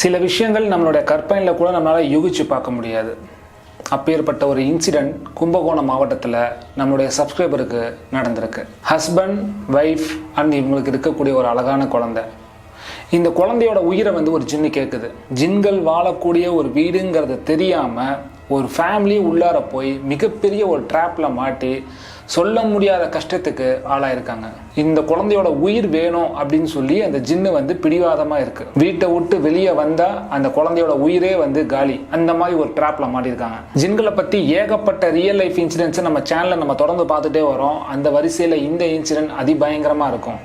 சில விஷயங்கள் நம்மளுடைய கற்பனையில் கூட நம்மளால் யூகிச்சு பார்க்க முடியாது. அப்பேற்பட்ட ஒரு இன்சிடெண்ட் கும்பகோணம் மாவட்டத்தில் நம்மளுடைய சப்ஸ்கிரைபருக்கு நடந்திருக்கு. ஹஸ்பண்ட் ஒய்ஃப் அண்ட் இவங்களுக்கு இருக்கக்கூடிய ஒரு அழகான குழந்தை. இந்த குழந்தையோட உயிரை வந்து ஒரு ஜின்னு கேட்குது ஜின்கள் வாழக்கூடிய ஒரு வீடுங்கிறது தெரியாமல் ஒரு ஃபேமிலி உள்ளார போய் மிகப்பெரிய ஒரு ட்ராப்பில் மாட்டி சொல்ல முடியாத கஷ்டத்துக்கு ஆளாயிருக்காங்க. இந்த குழந்தையோட உயிர் வேணும் அப்படின்னு சொல்லி அந்த ஜின்னு வந்து பிடிவாதமாக இருக்கு. வீட்டை விட்டு வெளியே வந்தால் அந்த குழந்தையோட உயிரே வந்து காலி. அந்த மாதிரி ஒரு ட்ராப்ல மாட்டியிருக்காங்க. ஜின்களை பற்றி ஏகப்பட்ட ரியல் லைஃப் இன்சிடென்ட்ஸை நம்ம சேனலில் நம்ம தொடர்ந்து பார்த்துட்டே வரோம். அந்த வரிசையில் இந்த இன்சிடென்ட் அதிபயங்கரமாக இருக்கும்.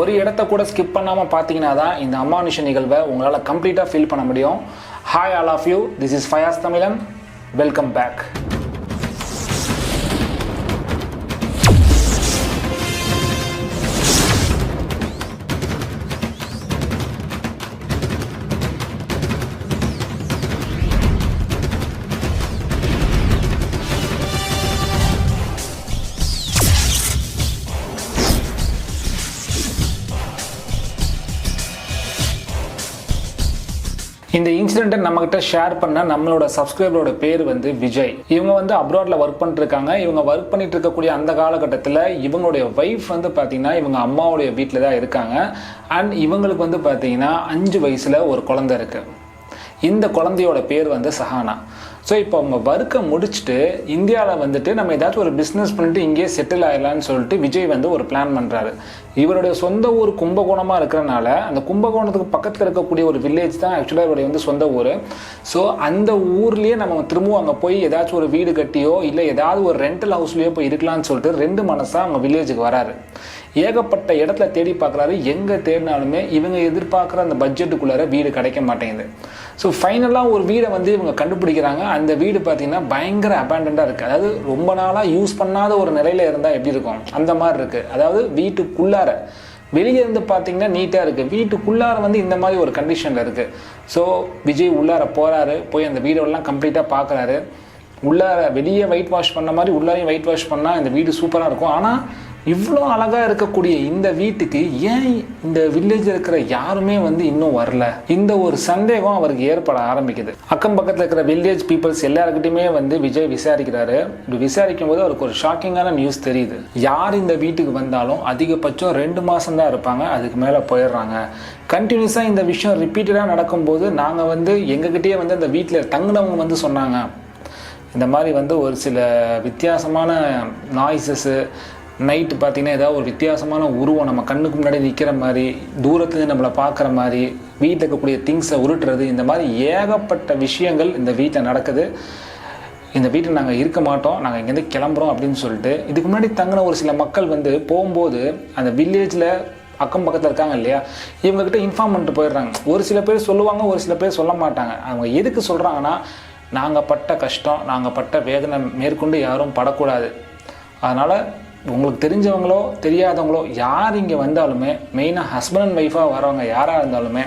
ஒரு இடத்த கூட ஸ்கிப் பண்ணாமல் பார்த்தீங்கன்னா தான் இந்த அமானுஷ நிகழ்வை உங்களால் கம்ப்ளீட்டாக ஃபீல் பண்ண முடியும். Hi all of you this is Fayaz Tamizhan welcome back இன்சிடென்ட்டை நம்மகிட்ட ஷேர் பண்ண நம்மளோட சப்ஸ்கிரைபரோட பேர் வந்து விஜய். இவங்க வந்து அப்ராட்ல ஒர்க் பண்ணிட்டு இருக்காங்க இவங்க ஒர்க் பண்ணிட்டு இருக்கக்கூடிய அந்த காலகட்டத்தில் இவங்களுடைய ஒய்ஃப் வந்து பார்த்தீங்கன்னா இவங்க அம்மாவுடைய வீட்டில் தான் இருக்காங்க. அண்ட் இவங்களுக்கு வந்து பார்த்தீங்கன்னா அஞ்சு வயசுல ஒரு குழந்தை இருக்கு. இந்த குழந்தையோட பேர் வந்து சஹானா. ஸோ இப்போ அவங்க ஒர்க்கை முடிச்சுட்டு இந்தியாவில் வந்துட்டு நம்ம ஏதாச்சும் ஒரு பிஸ்னஸ் பண்ணிட்டு இங்கேயே செட்டில் ஆயிடலாம்னு சொல்லிட்டு விஜய் வந்து ஒரு பிளான் பண்ணுறாரு இவருடைய சொந்த ஊர் கும்பகோணமாக இருக்கிறனால அந்த கும்பகோணத்துக்கு பக்கத்தில் இருக்கக்கூடிய ஒரு வில்லேஜ் தான் ஆக்சுவலாக இவருடைய வந்து சொந்த ஊர். ஸோ அந்த ஊர்லேயே நம்ம திரும்பவும் அங்கே போய் ஏதாச்சும் ஒரு வீடு கட்டியோ இல்லை ஏதாவது ஒரு ரெண்டல் ஹவுஸ்லேயோ போய் இருக்கலாம்னு சொல்லிட்டு ரெண்டு மனசாக அவங்க வில்லேஜுக்கு வராரு. ஏகப்பட்ட இடத்துல தேடி பார்க்குறாரு. எங்கே தேடினாலுமே இவங்க எதிர்பார்க்குற அந்த பட்ஜெட்டுக்குள்ளார வீடு கிடைக்க மாட்டேங்குது. ஸோ ஃபைனலாக ஒரு வீடை வந்து இவங்க கண்டுபிடிக்கிறாங்க. அந்த வீடு பார்த்தீங்கன்னா பயங்கர அபேண்டண்டாக இருக்குது அதாவது ரொம்ப நாளாக யூஸ் பண்ணாத ஒரு நிலையில் இருந்தால் எப்படி இருக்கும்? அந்த மாதிரி இருக்குது அதாவது வீட்டுக்குள்ளார. வெளியே இருந்து பார்த்தீங்கன்னா நீட்டாக இருக்குது வீட்டுக்குள்ளார வந்து இந்த மாதிரி ஒரு கண்டிஷனில் இருக்குது ஸோ விஜய் உள்ளார போகிறாரு போய் அந்த வீடெல்லாம் கம்ப்ளீட்டாக பார்க்குறாரு. உள்ளார வெளியே ஒயிட் வாஷ் பண்ண மாதிரி உள்ளாரையும் ஒயிட் வாஷ் பண்ணால் இந்த வீடு சூப்பராக இருக்கும். ஆனால் இவ்வளோ அழகாக இருக்கக்கூடிய இந்த வீட்டுக்கு ஏன் இந்த வில்லேஜில் இருக்கிற யாருமே வந்து இன்னும் வரல? இந்த ஒரு சந்தேகம் அவருக்கு ஏற்பட ஆரம்பிக்குது. அக்கம் பக்கத்தில் இருக்கிற வில்லேஜ் பீப்புள்ஸ் எல்லாருக்கிட்டையுமே வந்து விஜய் விசாரிக்கிறாரு. இப்படி விசாரிக்கும் போது அவருக்கு ஒரு ஷாக்கிங்கான நியூஸ் தெரியுது. யார் இந்த வீட்டுக்கு வந்தாலும் அதிகபட்சம் ரெண்டு மாதம் தான் இருப்பாங்க. அதுக்கு மேலே போயிடுறாங்க. கண்டினியூஸாக இந்த விஷயம் ரிப்பீட்டடாக நடக்கும்போது நாங்கள் வந்து எங்ககிட்டயே வந்து அந்த வீட்டில் தங்கினவங்க வந்து சொன்னாங்க. இந்த மாதிரி வந்து ஒரு சில வித்தியாசமான நாய்ஸஸ்ஸு நைட்டு பார்த்தீங்கன்னா ஏதாவது ஒரு வித்தியாசமான உருவம் நம்ம கண்ணுக்கு முன்னாடி நிற்கிற மாதிரி தூரத்துலேருந்து நம்மளை பார்க்குற மாதிரி வீட்டில் இருக்கக்கூடிய திங்ஸை உருட்டுறது இந்த மாதிரி ஏகப்பட்ட விஷயங்கள் இந்த வீட்டில் நடக்குது. இந்த வீட்டில் நாங்கள் இருக்க மாட்டோம் நாங்கள் இங்கேருந்து கிளம்புறோம் அப்படின்னு சொல்லிட்டு இதுக்கு முன்னாடி தங்கின ஒரு சில மக்கள் வந்து போகும்போது அந்த வில்லேஜில் அக்கம் பக்கத்தில் இருக்காங்க இல்லையா இவங்ககிட்ட இன்ஃபார்ம் பண்ணிட்டு போயிடுறாங்க. ஒரு சில பேர் சொல்லுவாங்க ஒரு சில பேர் சொல்ல மாட்டாங்க. அவங்க எதுக்கு சொல்கிறாங்கன்னா நாங்கள் பட்ட கஷ்டம் நாங்கள் பட்ட வேதனை மேற்கொண்டு யாரும் படக்கூடாது. அதனால் உங்களுக்கு தெரிஞ்சவங்களோ தெரியாதவங்களோ யார் இங்கே வந்தாலுமே மெயினாக ஹஸ்பண்ட் அண்ட் ஒய்ஃபாக வரவங்க யாராக இருந்தாலுமே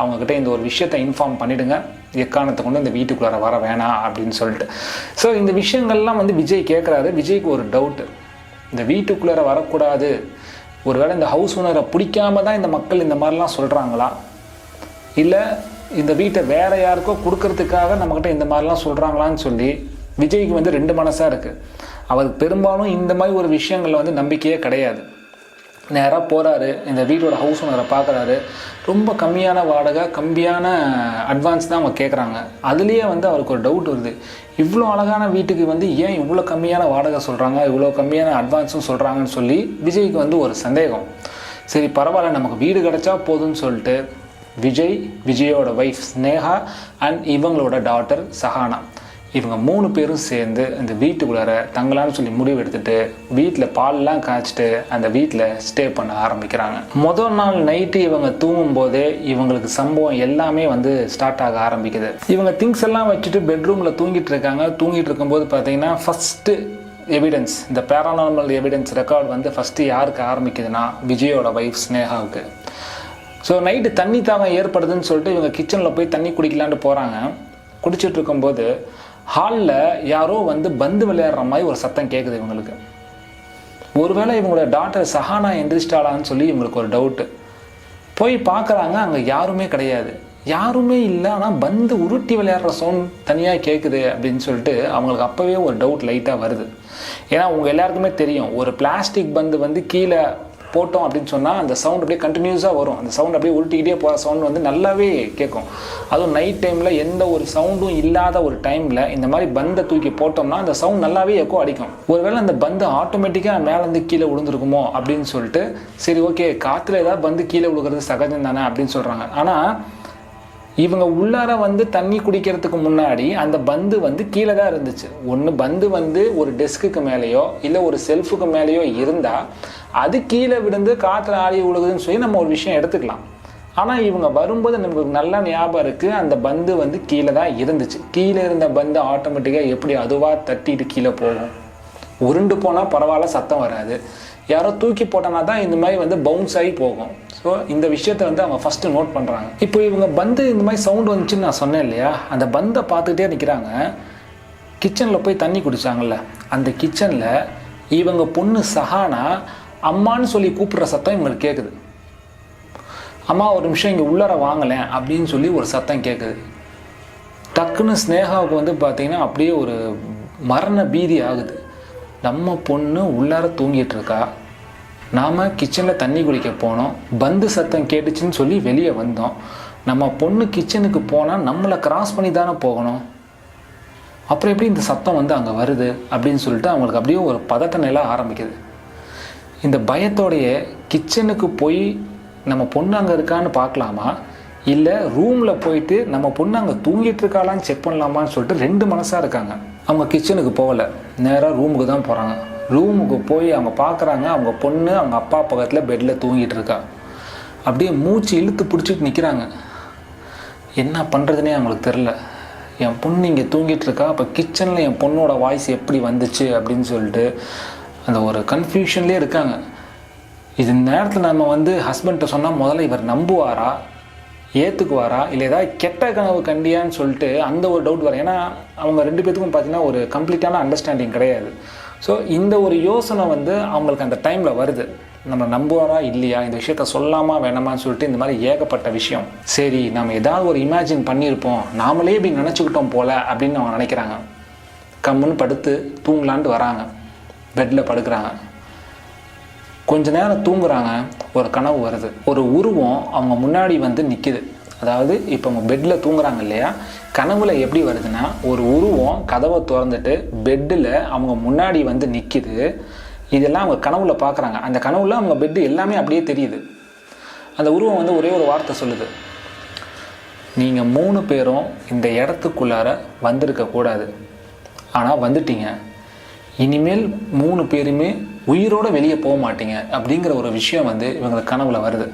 அவங்கக்கிட்ட இந்த ஒரு விஷயத்தை இன்ஃபார்ம் பண்ணிவிடுங்க எக்காரணத்தை கொண்டு இந்த வீட்டுக்குள்ளார வர வேணாம் அப்படின்னு சொல்லிட்டு. ஸோ இந்த விஷயங்கள்லாம் வந்து விஜய் கேட்குறாரு விஜய்க்கு ஒரு டவுட்டு இந்த வீட்டுக்குள்ளார வரக்கூடாது. ஒருவேளை இந்த ஹவுஸ் ஓனரை பிடிக்காம தான் இந்த மக்கள் இந்த மாதிரிலாம் சொல்கிறாங்களா இல்லை இந்த வீட்டை வேற யாருக்கோ கொடுக்கறதுக்காக நம்மக்கிட்ட இந்த மாதிரிலாம் சொல்கிறாங்களான்னு சொல்லி விஜய்க்கு வந்து ரெண்டு மனசாக இருக்குது அவருக்கு பெரும்பாலும் இந்த மாதிரி ஒரு விஷயங்களில் வந்து நம்பிக்கையே கிடையாது. நேராக போகிறாரு இந்த வீட்டோட ஹவுஸ் ஓனரை பார்க்குறாரு ரொம்ப கம்மியான வாடகை கம்மியான அட்வான்ஸ் தான் அவங்க கேட்குறாங்க அதுலேயே வந்து அவருக்கு ஒரு டவுட் வருது. இவ்வளோ அழகான வீட்டுக்கு வந்து ஏன் இவ்வளோ கம்மியான வாடகை சொல்கிறாங்க இவ்வளோ கம்மியான அட்வான்ஸும் சொல்கிறாங்கன்னு சொல்லி விஜய்க்கு வந்து ஒரு சந்தேகம். சரி பரவாயில்ல நமக்கு வீடு கிடைச்சா போதும்னு சொல்லிட்டு விஜய் விஜயோட ஒய்ஃப் ஸ்னேகா அண்ட் இவங்களோட டாட்டர் சஹானா. இவங்க மூணு பேரும் சேர்ந்து அந்த வீட்டுக்குள்ளார தங்கலான்னு சொல்லி முடிவு எடுத்துட்டு வீட்டில் பால்லாம் காய்ச்சிட்டு அந்த வீட்டில் ஸ்டே பண்ண ஆரம்பிக்கிறாங்க. முதல் நாள் நைட்டு இவங்க தூங்கும் போதே இவங்களுக்கு சம்பவம் எல்லாமே வந்து ஸ்டார்ட் ஆக ஆரம்பிக்குது. இவங்க திங்ஸ் எல்லாம் வச்சுட்டு பெட்ரூமில் தூங்கிட்டு இருக்காங்க. தூங்கிட்டு இருக்கும்போது பார்த்தீங்கன்னா ஃபஸ்ட்டு எவிடன்ஸ் இந்த பேரானார்மல் எவிடன்ஸ் ரெக்கார்ட் வந்து ஃபஸ்ட்டு யாருக்கு ஆரம்பிக்குதுன்னா விஜயோட ஒய்ஃப் ஸ்னேகாவுக்கு ஸோ நைட்டு தண்ணி தாகம் ஏற்படுதுன்னு சொல்லிட்டு இவங்க கிச்சனில் போய் தண்ணி குடிக்கலான்ட்டு போகிறாங்க குடிச்சிட்டு இருக்கும்போது ஹாலில் யாரோ வந்து பந்து விளையாடுற மாதிரி ஒரு சத்தம் கேட்குது இவங்களுக்கு. ஒருவேளை இவங்களோட டாக்டர் சஹானா எந்திரிச்சிட்டாளான்னு சொல்லி இவங்களுக்கு ஒரு டவுட்டு போய் பார்க்குறாங்க அங்கே யாருமே கிடையாது. யாருமே இல்லை ஆனால் பந்து உருட்டி விளையாடுற சவுண்ட் தனியாக கேட்குது அப்படின்னு சொல்லிட்டு அவங்களுக்கு அப்போவே ஒரு டவுட் லைட்டாக வருது. ஏன்னா உங்கள் எல்லாருக்குமே தெரியும் ஒரு பிளாஸ்டிக் பந்து வந்து கீழே போட்டோம் அப்படின்னு சொன்னால் அந்த சவுண்ட் அப்படியே கண்டினியூஸாக வரும். அந்த சவுண்ட் அப்படியே உருட்டிக்கிட்டே போகிற சவுண்ட் வந்து நல்லாவே கேட்கும் அதுவும் நைட் டைமில் எந்த ஒரு சவுண்டும் இல்லாத ஒரு டைமில் இந்த மாதிரி பந்தை தூக்கி போட்டோம்னா அந்த சவுண்ட் நல்லாவே எக்கோ அடிக்கும். ஒருவேளை அந்த பந்து ஆட்டோமேட்டிக்காக மேலேருந்து கீழே விழுந்துருக்குமோ அப்படின்னு சொல்லிட்டு சரி ஓகே காற்றுல ஏதாவது பந்து கீழே விழுகிறது சகஜம் தானே அப்படின்னு சொல்கிறாங்க ஆனால் இவங்க உள்ளார வந்து தண்ணி குடிக்கிறதுக்கு முன்னாடி அந்த பந்து வந்து கீழே தான் இருந்துச்சு. ஒன்று பந்து வந்து ஒரு டெஸ்க்குக்கு மேலேயோ இல்லை ஒரு செல்ஃபுக்கு மேலேயோ இருந்தால் அது கீழே விழுந்து காற்றுல ஆடி விழுகுதுன்னு சொல்லி நம்ம ஒரு விஷயம் எடுத்துக்கலாம். ஆனால் இவங்க வரும்போது நமக்கு நல்ல ஞாபகம் இருக்குது அந்த பந்து வந்து கீழே தான் இருந்துச்சு. கீழே இருந்த பந்து ஆட்டோமேட்டிக்காக எப்படி அதுவாக தட்டிட்டு கீழே போகும்? உருண்டு போனால் பரவாயில்ல சத்தம் வராது. யாரோ தூக்கி போட்டனா தான் இந்த மாதிரி வந்து பவுன்ஸ் ஆகி போகும். ஸோ இந்த விஷயத்த வந்து அவங்க ஃபஸ்ட்டு நோட் பண்ணுறாங்க இப்போ இவங்க பந்து இந்த மாதிரி சவுண்ட் வந்துச்சுன்னு நான் சொன்னேன் இல்லையா? அந்த பந்தை பார்த்துக்கிட்டே நிற்கிறாங்க கிச்சனில் போய் தண்ணி குடித்தாங்கல்ல அந்த கிச்சனில் இவங்க பொண்ணு சஹானா அம்மான்னு சொல்லி கூப்பிட்ற சத்தம் இவங்களுக்கு கேட்குது அம்மா ஒரு நிமிஷம் இங்கே உள்ளார வாங்கலேன் அப்படின்னு சொல்லி ஒரு சத்தம் கேட்குது டக்குன்னு ஸ்னேகாவுக்கு வந்து பார்த்தீங்கன்னா அப்படியே ஒரு மரண பீதி ஆகுது. நம்ம பொண்ணு உள்ளார தூங்கிட்டு இருக்கா நாம் கிச்சனில் தண்ணி குடிக்க போனோம். பந்து சத்தம் கேட்டுச்சுன்னு சொல்லி வெளியே வந்தோம். நம்ம பொண்ணு கிச்சனுக்கு போனால் நம்மளை கிராஸ் பண்ணி தானே போகணும். அப்புறம் எப்படி இந்த சத்தம் வந்து அங்கே வருது அப்படின்னு சொல்லிட்டு அவங்களுக்கு அப்படியே ஒரு பதட்ட நிலை ஆரம்பிக்குது. இந்த பயத்தோடைய கிச்சனுக்கு போய் நம்ம பொண்ணு அங்கே இருக்கான்னு பார்க்கலாமா? இல்லை ரூமில் போயிட்டு நம்ம பொண்ணு அங்கே தூங்கிட்டு இருக்காளான்னு செக் பண்ணலாமான்னு சொல்லிட்டு ரெண்டு மனசாக இருக்காங்க. அவங்க கிச்சனுக்கு போகலை. நேராக ரூமுக்கு தான் போகிறாங்க ரூமுக்கு போய் அவங்க பார்க்குறாங்க அவங்க பொண்ணு அவங்க அப்பா பக்கத்தில் பெட்டில் தூங்கிட்டு இருக்கா. அப்படியே மூச்சு இழுத்து பிடிச்சிட்டு நிற்கிறாங்க என்ன பண்ணுறதுனே அவங்களுக்கு தெரில என் பொண்ணு இங்கே தூங்கிட்டு இருக்கா அப்போ கிச்சனில் என் பொண்ணோட வாய்ஸ் எப்படி வந்துச்சு அப்படின்னு சொல்லிட்டு அந்த ஒரு கன்ஃபியூஷன்லேயே இருக்காங்க. இது நேரத்தில் நம்ம வந்து ஹஸ்பண்ட்டை சொன்னால் முதல்ல இவர் நம்புவாரா? ஏற்றுக்குவாரா இல்லை ஏதாவது கெட்ட கனவு கண்டியான்னு சொல்லிட்டு அந்த ஒரு டவுட் வரும். ஏன்னா அவங்க ரெண்டு பேத்துக்கும் பார்த்தீங்கன்னா ஒரு கம்ப்ளீட்டான அண்டர்ஸ்டாண்டிங் கிடையாது. ஸோ இந்த ஒரு யோசனை வந்து அவங்களுக்கு அந்த டைமில் வருது. நம்ம நம்புவாரா? இல்லையா? இந்த விஷயத்த சொல்லாமா? வேணாமான்னு சொல்லிட்டு இந்த மாதிரி ஏகப்பட்ட விஷயம். சரி நம்ம ஏதாவது ஒரு இமேஜின் பண்ணியிருப்போம். நாமளே இப்படி நினச்சிக்கிட்டோம் போல அப்படின்னு அவங்க நினைக்கிறாங்க. கம்முன்னு படுத்து தூங்கலான்ட்டு வராங்க. பெட்டில் படுக்கிறாங்க. கொஞ்ச நேரம் தூங்குறாங்க ஒரு கனவு வருது. ஒரு உருவம் அவங்க முன்னாடி வந்து நிற்கிது அதாவது இப்போ அவங்க பெட்டில் தூங்குறாங்க இல்லையா? கனவுல எப்படி வருதுன்னா ஒரு உருவம் கதவை திறந்துட்டு பெட்டில் அவங்க முன்னாடி வந்து நிற்கிது இதெல்லாம் அவங்க கனவுல பார்க்குறாங்க அந்த கனவுல அவங்க பெட்டு எல்லாமே அப்படியே தெரியுது. அந்த உருவம் வந்து ஒரே ஒரு வார்த்தை சொல்லுது. நீங்கள் மூணு பேரும் இந்த இடத்துக்குள்ளார வந்திருக்க கூடாது. ஆனால் வந்துட்டீங்க. இனிமேல் மூணு பேருமே உயிரோட வெளியே போக மாட்டீங்க அப்படிங்கிற ஒரு விஷயம் வந்து இவங்களுக்கு கனவுல வருது.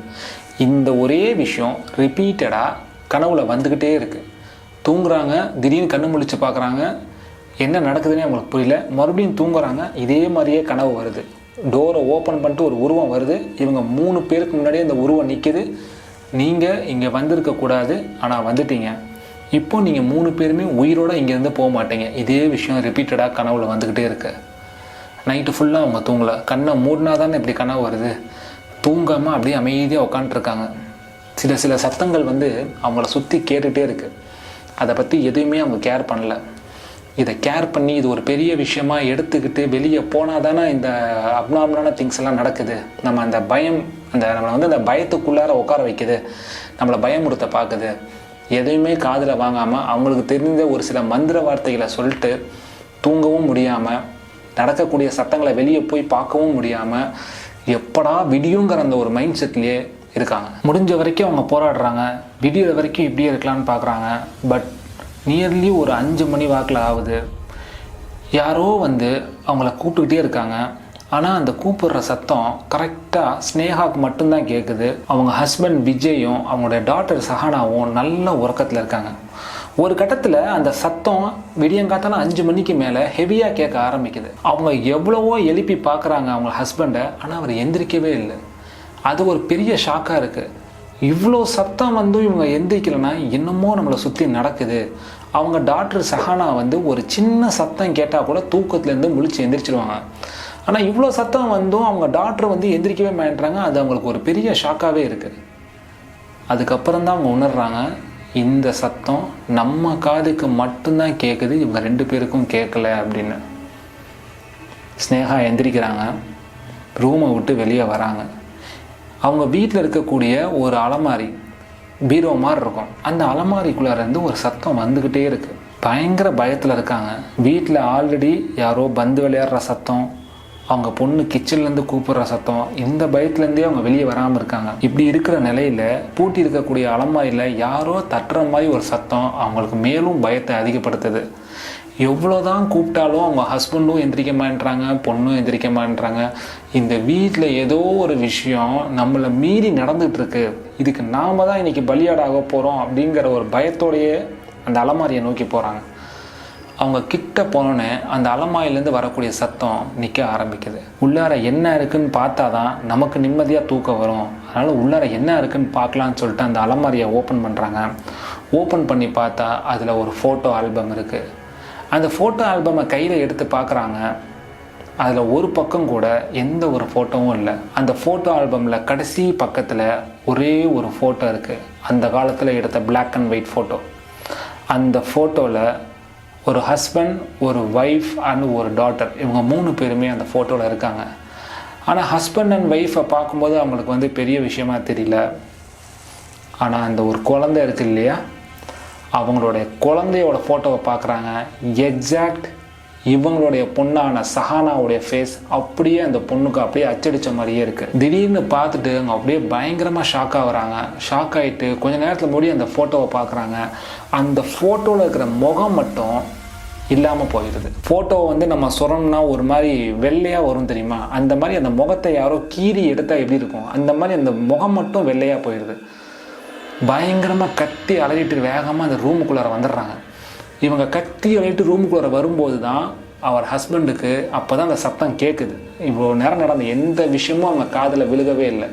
இந்த ஒரே விஷயம் ரிப்பீட்டடாக கனவுல வந்துக்கிட்டே இருக்குது தூங்குறாங்க திடீர்னு கண்ணு முழிச்சு பார்க்குறாங்க என்ன நடக்குதுன்னே அவங்களுக்கு புரியல. மறுபடியும் தூங்குறாங்க இதே மாதிரியே கனவு வருது. டோரை ஓப்பன் பண்ணிட்டு ஒரு உருவம் வருது. இவங்க மூணு பேருக்கு முன்னாடியே இந்த உருவம் நிற்கிது நீங்கள் இங்கே வந்திருக்கக்கூடாது ஆனால் வந்துட்டீங்க. இப்போ நீங்கள் மூணு பேருமே உயிரோட இங்கேருந்து போக மாட்டீங்க. இதே விஷயம் ரிப்பீட்டடாக கனவுல வந்துக்கிட்டே இருக்குது நைட்டு ஃபுல்லாக அவங்க தூங்கலை. கண்ணை மூடினா தானே இப்படி கனவு வருது? தூங்காமல் அப்படியே அமைதியாக உட்காந்துருக்காங்க சில சில சத்தங்கள் வந்து அவங்கள சுற்றி கேட்டுகிட்டே இருக்குது அதை பற்றி எதுவுமே அவங்க கேர் பண்ணல. இதை கேர் பண்ணி இது ஒரு பெரிய விஷயமா எடுத்துக்கிட்டு வெளியே போனால் தானே இந்த அப்நார்மலான திங்ஸ் எல்லாம் நடக்குது. நம்ம அந்த பயம் அந்த நம்மளை வந்து அந்த பயத்துக்குள்ளார உட்கார வைக்குது. நம்மளை பயமுறுத்த பார்க்குது எதையுமே காதில் வாங்காமல் அவங்களுக்கு தெரிந்த ஒரு சில மந்திர வார்த்தைகளை சொல்லிட்டு தூங்கவும் முடியாமல் நடக்கக்கூடிய சட்டங்களை வெளியே போய் பார்க்கவும் முடியாமல் எப்படா விடியுங்கிற அந்த ஒரு மைண்ட் செட்லேயே இருக்காங்க. முடிஞ்ச வரைக்கும் அவங்க போராடுறாங்க. விடியிற வரைக்கும் இப்படியே இருக்கலாம்னு பார்க்குறாங்க பட் நியர்லி ஒரு அஞ்சு மணி வாக்கில் ஆகுது. யாரோ வந்து அவங்கள கூப்பிட்டுக்கிட்டே இருக்காங்க. ஆனால் அந்த கூப்பிடுற சத்தம் கரெக்டாக ஸ்னேகாவுக்கு மட்டும்தான் கேட்குது அவங்க ஹஸ்பண்ட் விஜயும் அவங்களோட டாட்டர் சஹானாவும் நல்ல உறக்கத்தில் இருக்காங்க. ஒரு கட்டத்தில் அந்த சத்தம் விடியங்காத்தால அஞ்சு மணிக்கு மேலே ஹெவியாக கேட்க ஆரம்பிக்குது. அவங்க எவ்வளவோ எழுப்பி பார்க்குறாங்க அவங்க ஹஸ்பண்டை ஆனால் அவர் எந்திரிக்கவே இல்லை. அது ஒரு பெரிய ஷாக்காக இருக்குது இவ்வளோ சத்தம் வந்து இவங்க எந்திரிக்கலைன்னா என்னமோ நம்மளை சுற்றி நடக்குது. அவங்க டாக்டர் சஹானா வந்து ஒரு சின்ன சத்தம் கேட்டால் கூட தூக்கத்துலேருந்து முழிச்சு எந்திரிச்சிருவாங்க. ஆனால் இவ்வளோ சத்தம் வந்தும் அவங்க டாக்டர் வந்து எந்திரிக்கவே மாட்டேறாங்க அது அவங்களுக்கு ஒரு பெரிய ஷாக்காகவே இருக்குது அதுக்கப்புறம் தான் அவங்க உணர்றாங்க இந்த சத்தம் நம்ம காதுக்கு மட்டும்தான் கேட்குது இவங்க ரெண்டு பேருக்கும் கேட்கல அப்படின்னு. ஸ்னேகா எந்திரிக்கிறாங்க. ரூமை விட்டு வெளியே வராங்க. அவங்க வீட்டில் இருக்கக்கூடிய ஒரு அலமாரி பீரோ மாதிரி இருக்கும். அந்த அலமாரிக்குள்ளார இருந்து ஒரு சத்தம் வந்துக்கிட்டே இருக்குது பயங்கர பயத்தில் இருக்காங்க. வீட்டில் ஆல்ரெடி யாரோ பந்து விளையாடுற சத்தம் அவங்க பொண்ணு கிச்சன்லேருந்து கூப்பிடுற சத்தம் இந்த பயத்துலேருந்தே அவங்க வெளியே வராமல் இருக்காங்க. இப்படி இருக்கிற நிலையில் பூட்டி இருக்கக்கூடிய அலமாரியில் யாரோ தட்டுற மாதிரி ஒரு சத்தம் அவங்களுக்கு மேலும் பயத்தை அதிகப்படுத்துது. எவ்வளோதான் கூப்பிட்டாலும் அவங்க ஹஸ்பண்டும் எந்திரிக்க மாட்டேறாங்க பொண்ணும் எந்திரிக்க மாட்டேறாங்க இந்த வீட்டில் ஏதோ ஒரு விஷயம் நம்மளை மீறி நடந்துகிட்ருக்கு இதுக்கு நாம தான் இன்றைக்கி பலியாடாக போகிறோம் அப்படிங்கிற ஒரு பயத்தோடையே அந்த அலமாரியை நோக்கி போகிறாங்க அவங்க கிட்ட போனோன்னே அந்த அலமாயிலேருந்து வரக்கூடிய சத்தம் நிற்க ஆரம்பிக்குது. உள்ளார என்ன இருக்குன்னு பார்த்தா தான் நமக்கு நிம்மதியாக தூக்கம் வரும். அதனால் உள்ளார என்ன இருக்குன்னு பார்க்கலான்னு சொல்லிட்டு அந்த அலமாரியை ஓப்பன் பண்ணுறாங்க ஓப்பன் பண்ணி பார்த்தா அதில் ஒரு ஃபோட்டோ ஆல்பம் இருக்குது அந்த ஃபோட்டோ ஆல்பமை கையில் எடுத்து பார்க்குறாங்க. அதில் ஒரு பக்கம் கூட எந்த ஒரு ஃபோட்டோவும் இல்லை. அந்த ஃபோட்டோ ஆல்பமில் கடைசி பக்கத்தில் ஒரே ஒரு ஃபோட்டோ இருக்குது அந்த காலத்தில் எடுத்த பிளாக் அண்ட் ஒயிட் ஃபோட்டோ அந்த ஃபோட்டோவில் ஒரு ஹஸ்பண்ட் ஒரு ஒய்ஃப் அண்ட் ஒரு டாட்டர் இவங்க மூணு பேருமே அந்த ஃபோட்டோவில் இருக்காங்க. ஆனால் ஹஸ்பண்ட் அண்ட் ஒய்ஃபை பார்க்கும்போது அவங்களுக்கு வந்து பெரிய விஷயமா தெரியல. ஆனால் அந்த ஒரு குழந்தை இருக்கு இல்லையா? அவங்களுடைய குழந்தையோட ஃபோட்டோவை பார்க்குறாங்க. எக்ஸாக்ட் இவங்களுடைய பொண்ணான சஹானாவுடைய ஃபேஸ் அப்படியே அந்த பொண்ணுக்கு அப்படியே அச்சடிச்ச மாதிரியே இருக்கு. திடீர்னு பார்த்துட்டு அவங்க அப்படியே பயங்கரமாக ஷாக் ஆகுறாங்க ஷாக் ஆகிட்டு கொஞ்ச நேரத்தில் முடி அந்த ஃபோட்டோவை பார்க்குறாங்க. அந்த ஃபோட்டோவில் இருக்கிற முகம் மட்டும் இல்லாமல் போயிடுது. ஃபோட்டோ வந்து நம்ம சொரணும்னா ஒரு மாதிரி வெள்ளையாக வரும் தெரியுமா? அந்த மாதிரி அந்த முகத்தை யாரோ கீறி எடுத்தால் எப்படி இருக்கும்? அந்த மாதிரி அந்த முகம் மட்டும் வெள்ளையாக போயிடுது. பயங்கரமாக கத்தி அலறிட்டு வேகமாக அந்த ரூமுக்குள்ளார வந்துடுறாங்க. இவங்க கத்தி விளையாட்டு ரூமுக்குள்ளே வரும்போது தான் அவர் ஹஸ்பண்டுக்கு அப்போ தான் அந்த சத்தம் கேட்குது இவ்வளோ நேரம் நடந்த எந்த விஷயமும் அவங்க காதில் விழுகவே இல்லை.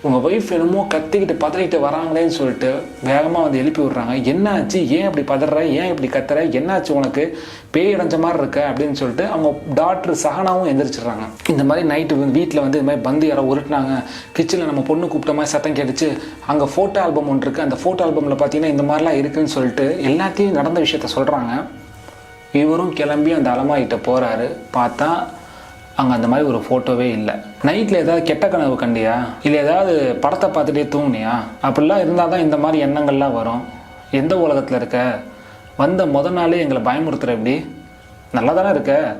இவங்க ஒய்ஃப் என்னமோ கத்திக்கிட்டு பதறிக்கிட்டு வராங்களேன்னு சொல்லிட்டு வேகமாக வந்து எழுப்பி விடுறாங்க. என்னாச்சு? ஏன் இப்படி பதற? ஏன் இப்படி கத்துற? என்னாச்சு உனக்கு? பேய் அடைஞ்ச மாதிரி இருக்க அப்படின்னு சொல்லிட்டு அவங்க டாக்டர் சகனாவும் எந்திரிச்சிடுறாங்க. இந்த மாதிரி நைட்டு வந்து வீட்டில் வந்து இந்த மாதிரி பந்து யாரோ உருட்டினாங்க. கிச்சனில் நம்ம பொண்ணு கூப்பிட்ட மாதிரி சத்தம் கேட்டுச்சு. அங்கே ஃபோட்டோ ஆல்பம் ஒன்று இருக்குது அந்த ஃபோட்டோ ஆல்பமில் பார்த்தீங்கன்னா இந்த மாதிரிலாம் இருக்குதுன்னு சொல்லிட்டு எல்லாத்தையும் நடந்த விஷயத்த சொல்கிறாங்க இவரும் கிளம்பி அந்த அலமாரிகிட்ட போகிறாரு பார்த்தா அங்கே அந்த மாதிரி ஒரு ஃபோட்டோவே இல்லை. நைட்டில் ஏதாவது கெட்ட கனவு கண்டியா? இல்லை ஏதாவது படத்தை பார்த்துட்டே தூங்குனியா? அப்படிலாம் இருந்தால் தான் இந்த மாதிரி எண்ணங்கள்லாம் வரும். எந்த உலகத்தில் இருக்க? வந்த முத நாளே எங்களை பயமுறுத்துகிற எப்படி? நல்லா தானே இருக்க?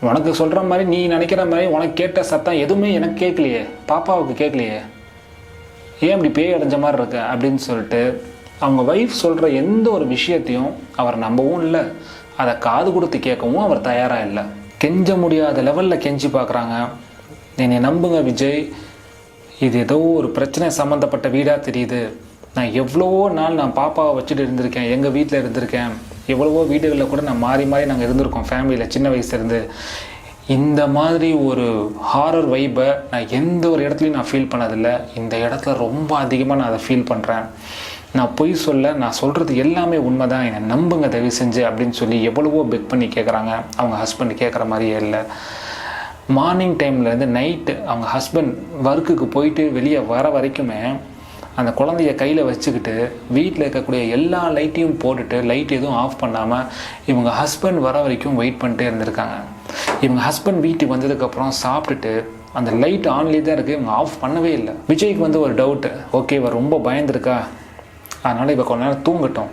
உனக்கு சொல்கிற மாதிரி நீ நினைக்கிற மாதிரி உனக்கு கேட்ட சத்தம் எதுவுமே எனக்கு கேட்கலையே. பாப்பாவுக்கு கேட்கலையே. ஏன் இப்படி பேய் அடைஞ்ச மாதிரி இருக்க? அப்படின்னு சொல்லிட்டு அவங்க ஒய்ஃப் சொல்கிற எந்த ஒரு விஷயத்தையும் அவர் நம்பவும் இல்லை. அதை காது கொடுத்து கேட்கவும் அவர் தயாராக இல்லை. கெஞ்ச முடியாத லெவலில் கெஞ்சி பார்க்குறாங்க. என்னை நம்புங்க விஜய். இது ஏதோ ஒரு பிரச்சனை சம்மந்தப்பட்ட வீடாக தெரியுது. நான் எவ்வளவோ நாள் நான் பாப்பாவை வச்சுட்டு இருந்திருக்கேன். எங்கள் வீட்டில் இருந்திருக்கேன். எவ்வளவோ வீடுகளில் கூட நான் மாறி மாறி நாங்கள் இருந்திருக்கோம் ஃபேமிலியில் சின்ன வயசுலேருந்து இந்த மாதிரி ஒரு ஹாரர் வைப்பை நான் எந்த ஒரு இடத்துலையும் நான் ஃபீல் பண்ணதில்லை. இந்த இடத்துல ரொம்ப அதிகமாக நான் அதை ஃபீல் பண்ணுறேன் நான் பொய் சொல்ல நான் சொல்கிறது எல்லாமே உண்மை தான் என்னை நம்புங்க தயவு செஞ்சு அப்படின்னு சொல்லி எவ்வளவோ பெக் பண்ணி கேட்குறாங்க அவங்க ஹஸ்பண்ட் கேட்குற மாதிரியே இல்லை. மார்னிங் டைம்லேருந்து நைட்டு அவங்க ஹஸ்பண்ட் ஒர்க்குக்கு போயிட்டு வெளியே வர வரைக்குமே அந்த குழந்தைய கையில் வச்சுக்கிட்டு வீட்டில் இருக்கக்கூடிய எல்லா லைட்டையும் போட்டுட்டு லைட் எதுவும் ஆஃப் பண்ணாமல் இவங்க ஹஸ்பண்ட் வர வரைக்கும் வெயிட் பண்ணிட்டே இருந்திருக்காங்க. இவங்க ஹஸ்பண்ட் வீட்டுக்கு வந்ததுக்கப்புறம் சாப்பிட்டுட்டு அந்த லைட் ஆன்லேயே தான் இருக்குது இவங்க ஆஃப் பண்ணவே இல்லை. விஜய்க்கு வந்து ஒரு டவுட்டு ஓகே இவ ரொம்ப பயந்துருக்கா? அதனால் இப்போ கொஞ்ச நேரம் தூங்கட்டும்.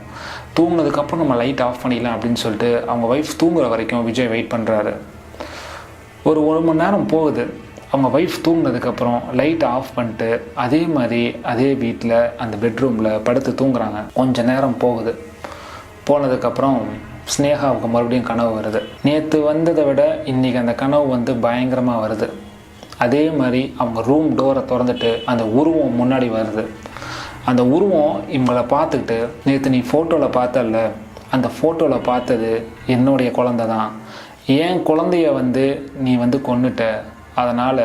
தூங்கினதுக்கப்புறம் நம்ம லைட் ஆஃப் பண்ணிடலாம் அப்படின்னு சொல்லிட்டு அவங்க ஒய்ஃப் தூங்குற வரைக்கும் விஜய் வெயிட் பண்ணுறாரு ஒரு ஒரு மணி நேரம் போகுது. அவங்க ஒய்ஃப் தூங்கினதுக்கப்புறம் லைட் ஆஃப் பண்ணிட்டு அதே மாதிரி அதே வீட்டில் அந்த பெட்ரூமில் படுத்து தூங்குறாங்க. கொஞ்ச நேரம் போகுது. போனதுக்கப்புறம் ஸ்னேகாவுக்கு மறுபடியும் கனவு வருது. நேற்று வந்ததை விட இன்றைக்கி அந்த கனவு வந்து பயங்கரமாக வருது. அதே மாதிரி அவங்க ரூம் டோரை திறந்துட்டு அந்த உருவம் முன்னாடி வருது. அந்த உருவம் இவங்களை பார்த்துக்கிட்டு நேற்று நீ ஃபோட்டோவில் பார்த்தல்ல அந்த ஃபோட்டோவில் பார்த்தது என்னுடைய குழந்தை தான். என் குழந்தைய வந்து நீ வந்து கொண்டுட்ட அதனால்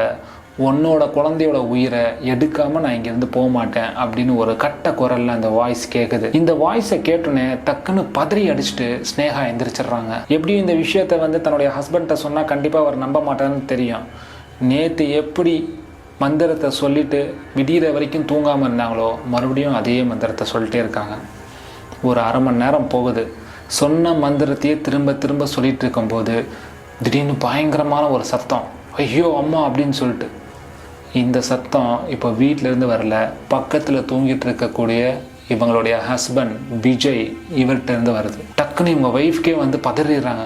உன்னோட குழந்தையோட உயிரை எடுக்காமல் நான் இங்கேருந்து போக மாட்டேன் அப்படின்னு ஒரு கட்ட குரலில் அந்த வாய்ஸ் கேட்குது இந்த வாய்ஸை கேட்டோன்னே டக்குன்னு பதறி அடிச்சுட்டு ஸ்னேகா எந்திரிச்சிடுறாங்க. எப்படியும் இந்த விஷயத்த வந்து தன்னுடைய ஹஸ்பண்ட்டை சொன்னால் கண்டிப்பாக அவர் நம்ப மாட்டான்னு தெரியும். நேற்று எப்படி மந்திரத்தை சொல்லிட்டு விடிகிற வரைக்கும் தூங்காமல் இருந்தாங்களோ மறுபடியும் அதே மந்திரத்தை சொல்லிட்டே இருக்காங்க. ஒரு அரை மணி நேரம் போகுது. சொன்ன மந்திரத்தையே திரும்ப திரும்ப சொல்லிகிட்டு இருக்கும்போது திடீர்னு பயங்கரமான ஒரு சத்தம். ஐயோ அம்மா அப்படின்னு சொல்லிட்டு. இந்த சத்தம் இப்போ வீட்டிலேருந்து இருந்து வரல. பக்கத்தில் தூங்கிட்டு இருக்கக்கூடிய இவங்களுடைய ஹஸ்பண்ட் விஜய் இவர்கிட்ட இருந்து வருது. டக்குன்னு இவங்க ஒய்ஃப்கே வந்து பதறிடுறாங்க.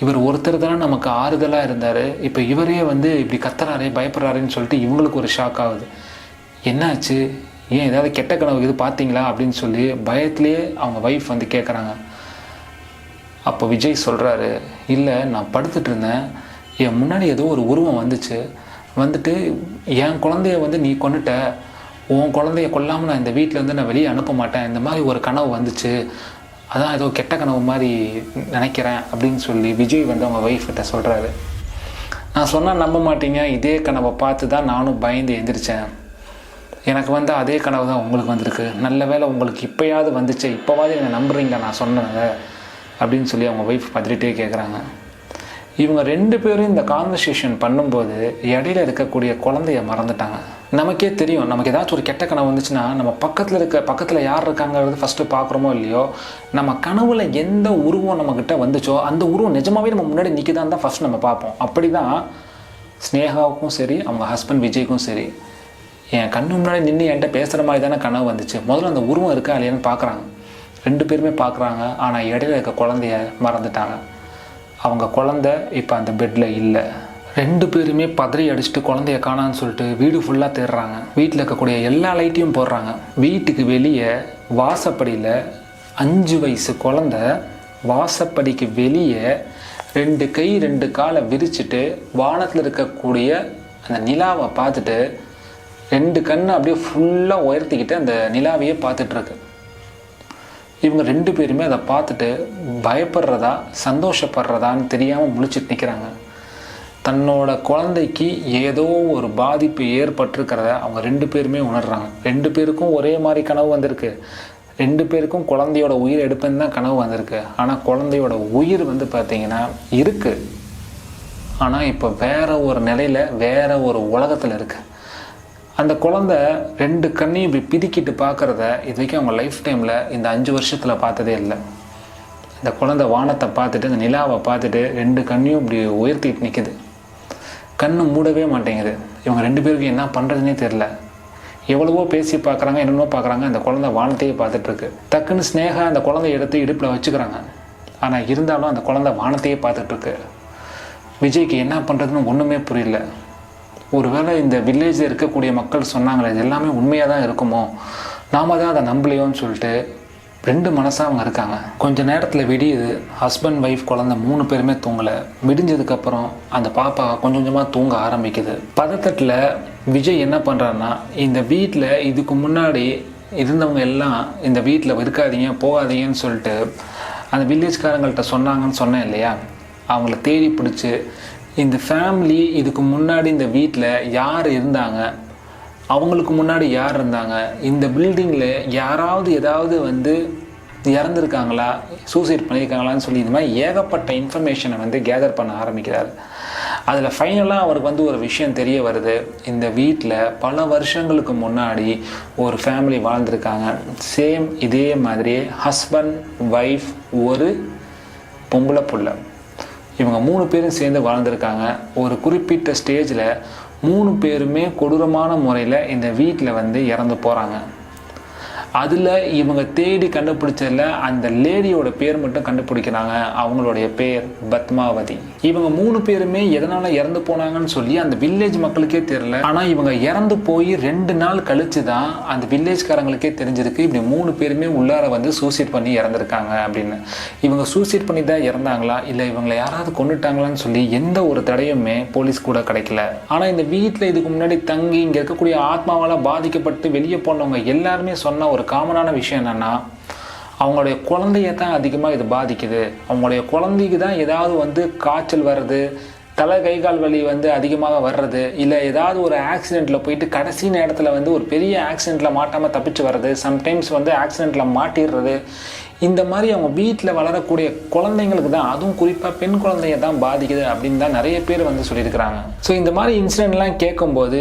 இவர் ஒருத்தர் தானே நமக்கு ஆறுதலாக இருந்தார். இப்போ இவரே வந்து இப்படி கத்துறாரே பயப்படுறாருன்னு சொல்லிட்டு இவங்களுக்கு ஒரு ஷாக் ஆகுது. என்னாச்சு? ஏன் ஏதாவது கெட்ட கனவு இது பார்த்தீங்களா? அப்படின்னு சொல்லி பயத்திலேயே அவங்க ஒய்ஃப் வந்து கேட்குறாங்க அப்போ விஜய் சொல்கிறாரு இல்லை நான் படுத்துட்டு இருந்தேன். என் முன்னாடி ஏதோ ஒரு உருவம் வந்துச்சு. வந்துட்டு என் குழந்தைய வந்து நீ கொண்டுட்ட உன் குழந்தைய கொல்லாமல் நான் இந்த வீட்டில் இருந்து நான் வெளியே அனுப்ப மாட்டேன். இந்த மாதிரி ஒரு கனவு வந்துச்சு. அதான் ஏதோ கெட்ட கனவு மாதிரி நினைக்கிறேன் அப்படின்னு சொல்லி விஜய் வந்து அவங்க ஒய்ஃப்கிட்ட சொல்கிறாரு நான் சொன்னால் நம்ப மாட்டீங்க இதே கனவை பார்த்து தான் நானும் பயந்து எந்திரிச்சேன். எனக்கு வந்து அதே கனவு தான் உங்களுக்கு வந்திருக்கு. நல்ல வேலை உங்களுக்கு இப்போயாவது வந்துச்சு இப்போவாது என்னை நம்புறீங்க நான் சொன்னதை அப்படின்னு சொல்லி அவங்க ஒய்ஃப் பதறிட்டே கேட்குறாங்க இவங்க ரெண்டு பேரும் இந்த கான்வர்சேஷன் பண்ணும்போது இடையில இருக்கக்கூடிய குழந்தைய மறந்துட்டாங்க. நமக்கே தெரியும். நமக்கு ஏதாச்சும் ஒரு கெட்ட கனவு வந்துச்சுன்னா நம்ம பக்கத்தில் இருக்க பக்கத்தில் யார் இருக்காங்கிறது ஃபஸ்ட்டு பார்க்குறோமோ இல்லையோ நம்ம கனவுல எந்த உருவம் நம்மக்கிட்ட வந்துச்சோ அந்த உருவம் நிஜமாவே நம்ம முன்னாடி நிற்கிதான் தான் ஃபஸ்ட் நம்ம பார்ப்போம். அப்படி தான் ஸ்னேகாவுக்கும் சரி அவங்க ஹஸ்பண்ட் விஜய்க்கும் சரி என் கண்ணு முன்னாடி நின்று என்கிட்ட பேசுகிற மாதிரி தானே கனவு வந்துச்சு. முதல்ல அந்த உருவம் இருக்கா இல்லையான்னு பார்க்குறாங்க. ரெண்டு பேருமே பார்க்குறாங்க. ஆனால் இடையில இருக்க குழந்தைய மறந்துட்டாங்க. அவங்க குழந்தை இப்போ அந்த பெட்டில் இல்லை. ரெண்டு பேருமே பதறி அடிச்சுட்டு குழந்தைய காணான்னு சொல்லிட்டு வீடு ஃபுல்லாக தேடுறாங்க வீட்டில் இருக்கக்கூடிய எல்லா லைட்டையும் போடுறாங்க. வீட்டுக்கு வெளியே வாசப்படியில் அஞ்சு வயசு குழந்த வாசப்படிக்கு வெளியே ரெண்டு கை ரெண்டு காலை விரிச்சிட்டு வானத்தில் இருக்கக்கூடிய அந்த நிலாவை பார்த்துட்டு ரெண்டு கண்ணை அப்படியே ஃபுல்லாக உயர்த்திக்கிட்டு அந்த நிலாவையே பார்த்துட்ருக்கு இவங்க ரெண்டு பேருமே அதை பார்த்துட்டு பயப்படுறதா சந்தோஷப்படுறதான்னு தெரியாமல் முழிச்சிட்டு நிற்கிறாங்க தன்னோட குழந்தைக்கு ஏதோ ஒரு பாதிப்பு ஏற்பட்டிருக்கிறத அவங்க ரெண்டு பேருமே உணர்றாங்க. ரெண்டு பேருக்கும் ஒரே மாதிரி கனவு வந்திருக்கு. ரெண்டு பேருக்கும் குழந்தையோட உயிர் எடுப்பேன்னு தான் கனவு வந்திருக்கு. ஆனால் குழந்தையோட உயிர் வந்து பார்த்திங்கன்னா இருக்குது ஆனால் இப்போ வேற ஒரு நிலையில் வேற ஒரு உலகத்தில் இருக்குது அந்த குழந்தை ரெண்டு கண்ணையும் இப்படி பிதுக்கிட்டு பார்க்குறத இது வரைக்கும் அவங்க லைஃப் டைமில் இந்த அஞ்சு வருஷத்தில் பார்த்ததே இல்லை. இந்த குழந்தை வானத்தை பார்த்துட்டு இந்த நிலாவை பார்த்துட்டு ரெண்டு கண்ணையும் இப்படி உயர்த்திட்டு நிற்குது கண்ணு மூடவே மாட்டேங்குது. இவங்க ரெண்டு பேருக்கும் என்ன பண்ணுறதுனே தெரில எவ்வளவோ பேசி பார்க்குறாங்க என்னென்னமோ பார்க்குறாங்க அந்த குழந்தை வானத்தையே பார்த்துட்ருக்கு டக்குன்னு ஸ்னேகா அந்த குழந்தைய எடுத்து இடுப்பில் வச்சுக்கிறாங்க. ஆனால் இருந்தாலும் அந்த குழந்தை வானத்தையே பார்த்துட்ருக்கு விஜய்க்கு என்ன பண்ணுறதுன்னு ஒன்றுமே புரியல. ஒருவேளை இந்த வில்லேஜில் இருக்கக்கூடிய மக்கள் சொன்னாங்களே இது எல்லாமே உண்மையாக தான் இருக்குமோ? நாம தான் அதை நம்பலையோன்னு சொல்லிட்டு ரெண்டு மனசாக அவங்க இருக்காங்க. கொஞ்ச நேரத்தில் விடியுது. ஹஸ்பண்ட் ஒய்ஃப் குழந்தை மூணு பேருமே தூங்கலை. விடிஞ்சதுக்கப்புறம் அந்த பாப்பா கொஞ்சம் கொஞ்சமாக தூங்க ஆரம்பிக்குது. பதத்தட்டில் விஜய் என்ன பண்ணுறாருன்னா இந்த வீட்டில் இதுக்கு முன்னாடி இருந்தவங்க எல்லாம் இந்த வீட்டில் இருக்காதீங்க போகாதீங்கன்னு சொல்லிட்டு அந்த வில்லேஜ்காரங்கள்ட்ட சொன்னாங்கன்னு சொன்னேன் இல்லையா? அவங்கள தேடி பிடிச்சி இந்த ஃபேமிலி இதுக்கு முன்னாடி இந்த வீட்டில் யார் இருந்தாங்க? அவங்களுக்கு முன்னாடி யார் இருந்தாங்க? இந்த பில்டிங்கில் யாராவது ஏதாவது வந்து இறந்துருக்காங்களா? சூசைட் பண்ணியிருக்காங்களான்னு சொல்லி இந்த மாதிரி ஏகப்பட்ட இன்ஃபர்மேஷனை வந்து கேதர் பண்ண ஆரம்பிக்கிறார். அதில் ஃபைனலாக அவருக்கு வந்து ஒரு விஷயம் தெரிய வருது. இந்த வீட்டில் பல வருஷங்களுக்கு முன்னாடி ஒரு ஃபேமிலி வாழ்ந்திருக்காங்க. சேம் இதே மாதிரியே ஹஸ்பண்ட் ஒய்ஃப் ஒரு பொம்பளை புள்ள. இவங்க மூணு பேரும் சேர்ந்து வளர்ந்துருக்காங்க ஒரு குறிப்பிட்ட ஸ்டேஜில் மூணு பேருமே கொடூரமான முறையில் இந்த வீட்டில் வந்து இறந்து போகிறாங்க அதில் இவங்க தேடி கண்டுபிடிச்சதில் அந்த லேடியோட பேர் மட்டும் கண்டுபிடிக்கிறாங்க. அவங்களுடைய பேர் பத்மாவதி. இவங்க மூணு பேருமே எதனால் இறந்து போனாங்கன்னு சொல்லி அந்த வில்லேஜ் மக்களுக்கே தெரியல. ஆனால் இவங்க இறந்து போய் ரெண்டு நாள் கழிச்சு தான் அந்த வில்லேஜ்காரங்களுக்கே தெரிஞ்சிருக்கு. இப்படி மூணு பேருமே உள்ளார வந்து சூசைட் பண்ணி இறந்துருக்காங்க அப்படின்னு. இவங்க சூசைட் பண்ணி தான் இறந்தாங்களா? இல்லை இவங்களை யாராவது கொண்டுட்டாங்களான்னு சொல்லி எந்த ஒரு தடையுமே போலீஸ் கூட கிடைக்கல. ஆனால் இந்த வீட்டில் இதுக்கு முன்னாடி தங்கி இங்கே இருக்கக்கூடிய ஆத்மாவால் பாதிக்கப்பட்டு வெளியே போனவங்க எல்லாருமே சொன்ன ஒரு காமனான விஷயம் என்னன்னா அவங்களுடைய குழந்தைய தான் அதிகமாக இது பாதிக்குது. அவங்களுடைய குழந்தைக்கு தான் ஏதாவது வந்து காய்ச்சல் வர்றது தலை கை கால் வலி வந்து அதிகமாக வர்றது இல்லை ஏதாவது ஒரு ஆக்சிடெண்ட்டில் போயிட்டு கடைசி நேரத்தில் வந்து ஒரு பெரிய ஆக்சிடெண்ட்டில் மாட்டாமல் தப்பிச்சு வர்றது சம்டைம்ஸ் வந்து ஆக்சிடெண்ட்டில் மாட்டிடுறது. இந்த மாதிரி அவங்க வீட்டில் வளரக்கூடிய குழந்தைங்களுக்கு தான் அதுவும் குறிப்பாக பெண் குழந்தைய தான் பாதிக்குது அப்படின்னு தான் நிறைய பேர் வந்து சொல்லியிருக்கிறாங்க. ஸோ இந்த மாதிரி இன்சிடெண்ட்லாம் கேட்கும்போது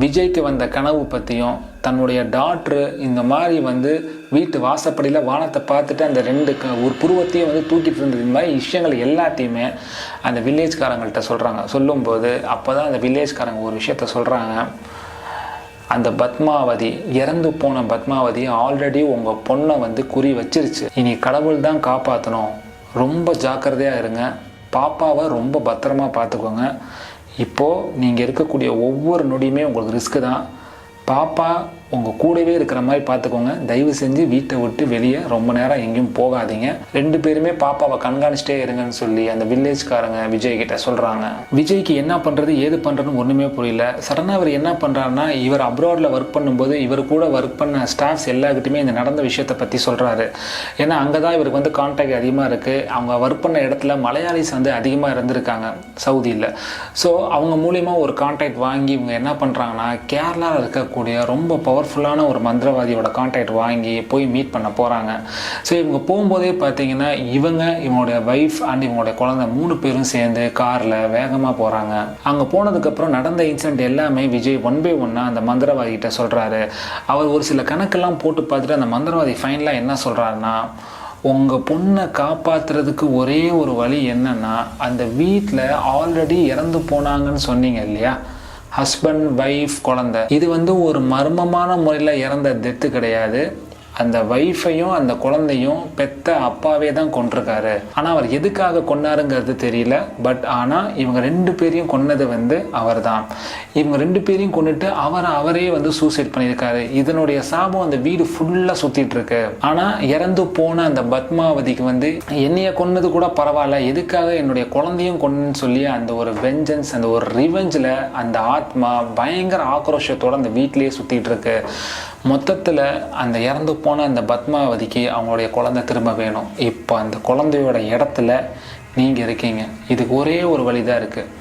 விஜய்க்கு வந்த கனவு பற்றியும் தன்னுடைய டாக்டரு இந்த மாதிரி வந்து வீட்டு வாசப்படியில் வானத்தை பார்த்துட்டு அந்த ரெண்டு க ஒரு புருவத்தையும் வந்து தூக்கிட்டு இருந்தது. இந்த மாதிரி விஷயங்கள் எல்லாத்தையுமே அந்த வில்லேஜ்காரங்கள்ட்ட சொல்கிறாங்க சொல்லும்போது அப்போ தான் அந்த வில்லேஜ்காரங்க ஒரு விஷயத்த சொல்கிறாங்க அந்த பத்மாவதி இறந்து போன பத்மாவதி ஆல்ரெடி உங்கள் பொண்ணை வந்து குறி வச்சிருச்சு. இனி கடவுள் தான் காப்பாற்றணும் ரொம்ப ஜாக்கிரதையாக இருங்க. பாப்பாவை ரொம்ப பத்திரமா பார்த்துக்கோங்க. இப்போது நீங்கள் இருக்கக்கூடிய ஒவ்வொரு நொடியுமே உங்களுக்கு ரிஸ்க்கு தான். பாப்பா உங்கள் கூடவே இருக்கிற மாதிரி பார்த்துக்கோங்க. தயவு செஞ்சு வீட்டை விட்டு வெளியே ரொம்ப நேரம் எங்கேயும் போகாதீங்க. ரெண்டு பேருமே பாப்பாவை கண்காணிச்சிட்டே இருங்கன்னு சொல்லி அந்த வில்லேஜ்காரங்க விஜய் கிட்ட சொல்கிறாங்க விஜய்க்கு என்ன பண்ணுறது ஏது பண்ணுறதுன்னு ஒன்றுமே புரியல. சடனாக அவர் என்ன பண்ணுறாருன்னா இவர் அப்ராடில் ஒர்க் பண்ணும்போது இவர் கூட ஒர்க் பண்ண ஸ்டாஃப்ஸ் எல்லாருக்கிட்டையுமே இந்த நடந்த விஷயத்தை பற்றி சொல்கிறாரு ஏன்னா அங்கே தான் இவருக்கு வந்து கான்டாக்ட் அதிகமாக இருக்குது அவங்க ஒர்க் பண்ண இடத்துல மலையாளிஸ் வந்து அதிகமாக இருந்திருக்காங்க சவுதியில். ஸோ அவங்க மூலியமாக ஒரு கான்டாக்ட் வாங்கி இவங்க என்ன பண்ணுறாங்கன்னா கேரளாவில் இருக்கக்கூடிய ரொம்ப பவர் பவர்ஃபுல்லான ஒரு மந்திரவாதியோட கான்டாக்ட் வாங்கி போய் மீட் பண்ண போகிறாங்க ஸோ இவங்க போகும்போதே பார்த்தீங்கன்னா இவங்க இவங்களுடைய ஒய்ஃப் அண்ட் இவங்களுடைய குழந்தை மூணு பேரும் சேர்ந்து காரில் வேகமாக போகிறாங்க அங்கே போனதுக்கப்புறம் நடந்த இன்சிடென்ட் எல்லாமே விஜய் ஒன் பை ஒன்னாக அந்த மந்திரவாதி கிட்ட சொல்கிறாரு அவர் ஒரு சில கணக்கெல்லாம் போட்டு பார்த்துட்டு அந்த மந்திரவாதி ஃபைனலாக என்ன சொல்கிறாருன்னா உங்கள் பொண்ணை காப்பாற்றுறதுக்கு ஒரே ஒரு வழி என்னன்னா அந்த வீட்டில் ஆல்ரெடி இறந்து போனாங்கன்னு சொன்னீங்க இல்லையா? ஹஸ்பண்ட் ஒய்ஃப் குழந்தை. இது வந்து ஒரு மர்மமான முறையில் இறந்த டெத்து கிடையாது. அந்த வைஃபையும் அந்த குழந்தையும் பெத்த அப்பாவே தான் கொண்டிருக்காரு ஆனால் அவர் எதுக்காக கொன்னாருங்கிறது தெரியல. பட் ஆனால் இவங்க ரெண்டு பேரையும் கொன்னது வந்து அவர் தான் இவங்க ரெண்டு பேரையும் கொண்டுட்டு அவரை அவரே வந்து சூசைட் பண்ணியிருக்காரு. இதனுடைய சாபம் அந்த வீடு ஃபுல்லாக சுற்றிட்டு இருக்கு ஆனால் இறந்து போன அந்த பத்மாவதிக்கு வந்து என்னைய கொன்னது கூட பரவாயில்ல. எதுக்காக என்னுடைய குழந்தையும் கொன்னு சொல்லி அந்த ஒரு வெஞ்சன்ஸ் அந்த ஒரு ரிவெஞ்சில் அந்த ஆத்மா பயங்கர ஆக்ரோஷத்தோடு அந்த வீட்டிலேயே சுற்றிட்டு இருக்கு மொத்தத்தில் அந்த இறந்து போன அந்த பத்மாவதிக்கு அவங்களுடைய குழந்தை திரும்ப வேணும். இப்போ அந்த குழந்தையோட இடத்துல நீங்கள் இருக்கீங்க. இதுக்கு ஒரே ஒரு வழி தான் இருக்குது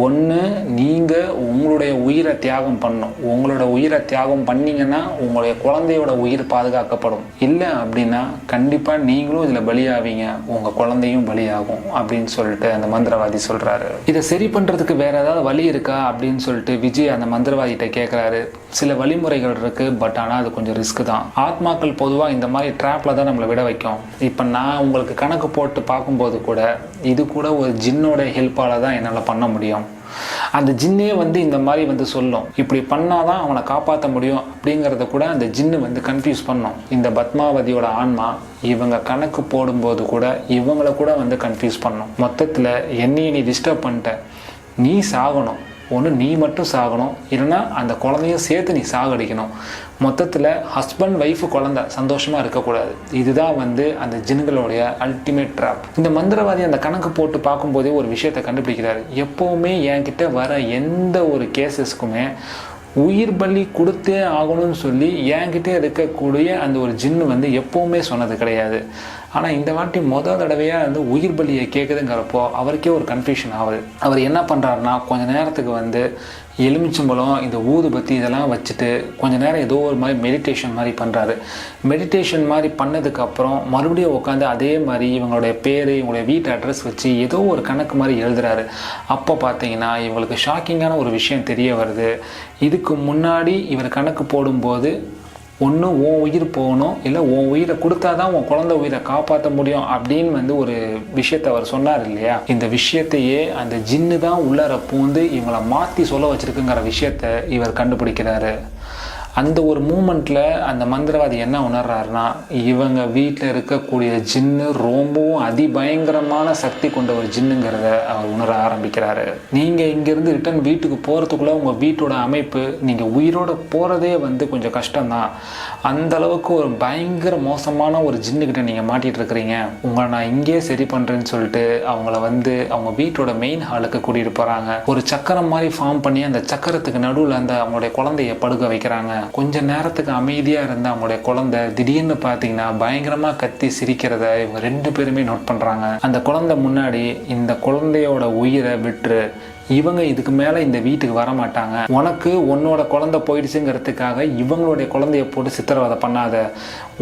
ஒன்று நீங்கள் உங்களுடைய உயிரை தியாகம் பண்ணணும். உங்களோட உயிரை தியாகம் பண்ணீங்கன்னா உங்களுடைய குழந்தையோட உயிர் பாதுகாக்கப்படும். இல்லை அப்படின்னா கண்டிப்பாக நீங்களும் இதில் பலியாவீங்க. உங்கள் குழந்தையும் பலியாகும் அப்படின்னு சொல்லிட்டு அந்த மந்திரவாதி சொல்கிறாரு இதை சரி பண்ணுறதுக்கு வேறு ஏதாவது வழி இருக்கா அப்படின்னு சொல்லிட்டு விஜய் அந்த மந்திரவாதிகிட்ட கேட்குறாரு சில வழிமுறைகள் இருக்குது பட் ஆனால் அது கொஞ்சம் ரிஸ்க் தான். ஆத்மாக்கள் பொதுவாக இந்த மாதிரி ட்ராப்பில் தான் நம்மளை விட வைக்கும். இப்போ நான் உங்களுக்கு கணக்கு போட்டு பார்க்கும்போது கூட இது கூட ஒரு ஜின்னோட ஹெல்ப்பால் தான் என்னால் பண்ண முடியும். அந்த ஜின்னே வந்து இந்த மாதிரி வந்து சொல்லும். இப்படி பண்ணாதான் அவனை காப்பாற்ற முடியும் அப்படிங்கிறத கூட அந்த ஜின்னு வந்து கன்ஃபியூஸ் பண்ணும். இந்த பத்மாவதியோட ஆன்மா இவங்க கணக்கு போடும்போது கூட இவங்கள கூட வந்து கன்ஃபியூஸ் பண்ணும். மொத்தத்தில் என்னையை நீ டிஸ்டர்ப் பண்ணிட்ட. நீ சாகணும். ஒன்று நீ மட்டும் சாகணும். இல்லைன்னா அந்த குழந்தையும் சேர்த்து நீ சாகடிக்கணும். மொத்தத்தில் ஹஸ்பண்ட் ஒய்ஃபு குழந்தை சந்தோஷமாக இருக்கக்கூடாது. இதுதான் வந்து அந்த ஜின்களுடைய அல்டிமேட் ட்ராப் இந்த மந்திரவாதி அந்த கணக்கு போட்டு பார்க்கும்போதே ஒரு விஷயத்தை கண்டுபிடிக்கிறாரு. எப்போவுமே என்கிட்ட வர எந்த ஒரு கேசஸ்க்குமே உயிர் பலி கொடுத்தே ஆகணும்னு சொல்லி என்கிட்டே இருக்கக்கூடிய அந்த ஒரு ஜின்னு வந்து எப்போவுமே சொன்னது கிடையாது. ஆனால் இந்த வாட்டி மொதல் தடவையாக வந்து உயிர் பலியை கேட்குதுங்கிறப்போ அவருக்கே ஒரு கன்ஃபியூஷன் ஆகுது. அவர் என்ன பண்ணுறாருனா கொஞ்ச நேரத்துக்கு வந்து எலுமிச்சம்பழம் இந்த ஊதுபத்தி இதெல்லாம் வச்சுட்டு கொஞ்ச நேரம் ஏதோ ஒரு மாதிரி மெடிடேஷன் மாதிரி பண்ணுறாரு மெடிடேஷன் மாதிரி பண்ணதுக்கப்புறம் மறுபடியும் உட்காந்து அதே மாதிரி இவங்களுடைய பேர் இவங்களுடைய வீட்டு அட்ரஸ் வச்சு ஏதோ ஒரு கணக்கு மாதிரி எழுதுறாரு. அப்போ பார்த்தீங்கன்னா இவங்களுக்கு ஷாக்கிங்கான ஒரு விஷயம் தெரிய வருது. இதுக்கு முன்னாடி இவர் கணக்கு போடும்போது ஒன்று உன் உயிர் போகணும். இல்லை உன் உயிரை கொடுத்தா தான் உன் குழந்த உயிரை காப்பாற்ற முடியும். அப்படின்னு வந்து ஒரு விஷயத்தை அவர் சொன்னார் இல்லையா? இந்த விஷயத்தையே அந்த ஜின்னு தான் உள்ளார பூந்து இவங்களை மாற்றி சொல்ல வச்சிருக்குங்கிற விஷயத்த இவர் கண்டுபிடிக்கிறாரு. அந்த ஒரு மூமெண்ட்டில் அந்த மந்திரவாதி என்ன உணர்றாருன்னா இவங்க வீட்டில் இருக்கக்கூடிய ஜின்னு ரொம்பவும் அதிபயங்கரமான சக்தி கொண்ட ஒரு ஜின்னுங்கிறத அவர் உணர ஆரம்பிக்கிறாரு. நீங்கள் இங்கேருந்து ரிட்டர்ன் வீட்டுக்கு போகிறதுக்குள்ளே உங்கள் வீட்டோட அமைப்பு நீங்கள் உயிரோடு போகிறதே வந்து கொஞ்சம் கஷ்டம்தான். அந்த அளவுக்கு ஒரு பயங்கர மோசமான ஒரு ஜின்னுக்கிட்ட நீங்கள் மாட்டிகிட்டு இருக்கிறீங்க. உங்களை நான் இங்கேயே சரி பண்ணுறேன்னு சொல்லிட்டு அவங்கள வந்து அவங்க வீட்டோட மெயின் ஹாலுக்கு கூட்டிகிட்டு போகிறாங்க ஒரு சக்கரம் மாதிரி ஃபார்ம் பண்ணி அந்த சக்கரத்துக்கு நடுவில் அந்த அவங்களுடைய குழந்தைய படுக்க வைக்கிறாங்க. கொஞ்ச நேரத்துக்கு அமைதியாக இருந்த அவங்களுடைய குழந்தை திடீர்னு பார்த்தீங்கன்னா பயங்கரமாக கத்தி சிரிக்கிறத இவங்க ரெண்டு பேருமே நோட் பண்ணுறாங்க அந்த குழந்தை முன்னாடி இந்த குழந்தையோட உயிரை விட்டுரு. இவங்க இதுக்கு மேலே இந்த வீட்டுக்கு வர மாட்டாங்க. உனக்கு உன்னோட குழந்தை போயிடுச்சுங்கிறதுக்காக இவங்களுடைய குழந்தைய போட்டு சித்திரவதை பண்ணாத.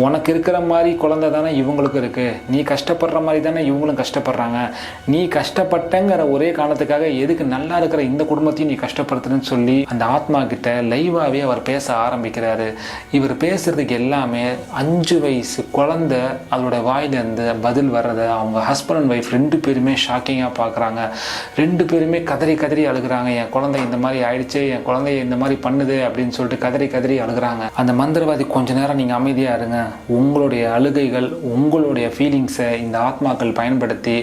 உனக்கு இருக்கிற மாதிரி குழந்தை தானே இவங்களுக்கும் இருக்குது நீ கஷ்டப்படுற மாதிரி தானே இவங்களும் கஷ்டப்படுறாங்க. நீ கஷ்டப்பட்டங்கிற ஒரே காரணத்துக்காக எதுக்கு நல்லா இருக்கிற இந்த குடும்பத்தையும் நீ கஷ்டப்படுத்துறேன்னு சொல்லி அந்த ஆத்மா கிட்ட லைவாகவே அவர் பேச ஆரம்பிக்கிறாரு. இவர் பேசுறதுக்கு எல்லாமே அஞ்சு வயசு குழந்தை அதோட வாயிலிருந்து பதில் வர்றதை அவங்க ஹஸ்பண்ட் அண்ட் ஒய்ஃப் ரெண்டு பேருமே ஷாக்கிங்காக பார்க்குறாங்க ரெண்டு பேருமே கதறி கதறி அழுகுறாங்க. என் குழந்தை இந்த மாதிரி ஆயிடுச்சு என் குழந்தைய இந்த மாதிரி பண்ணுது அப்படின்னு சொல்லிட்டு கதறி கதறி அழுகுறாங்க. அந்த மந்திரவாதி கொஞ்ச நேரம் நீங்கள் அமைதியாக இருங்க. உங்களுடைய அழுகைகள் உங்களுடைய ஃபீலிங்ஸை இந்த ஆத்மாக்கள் பயன்படுத்தி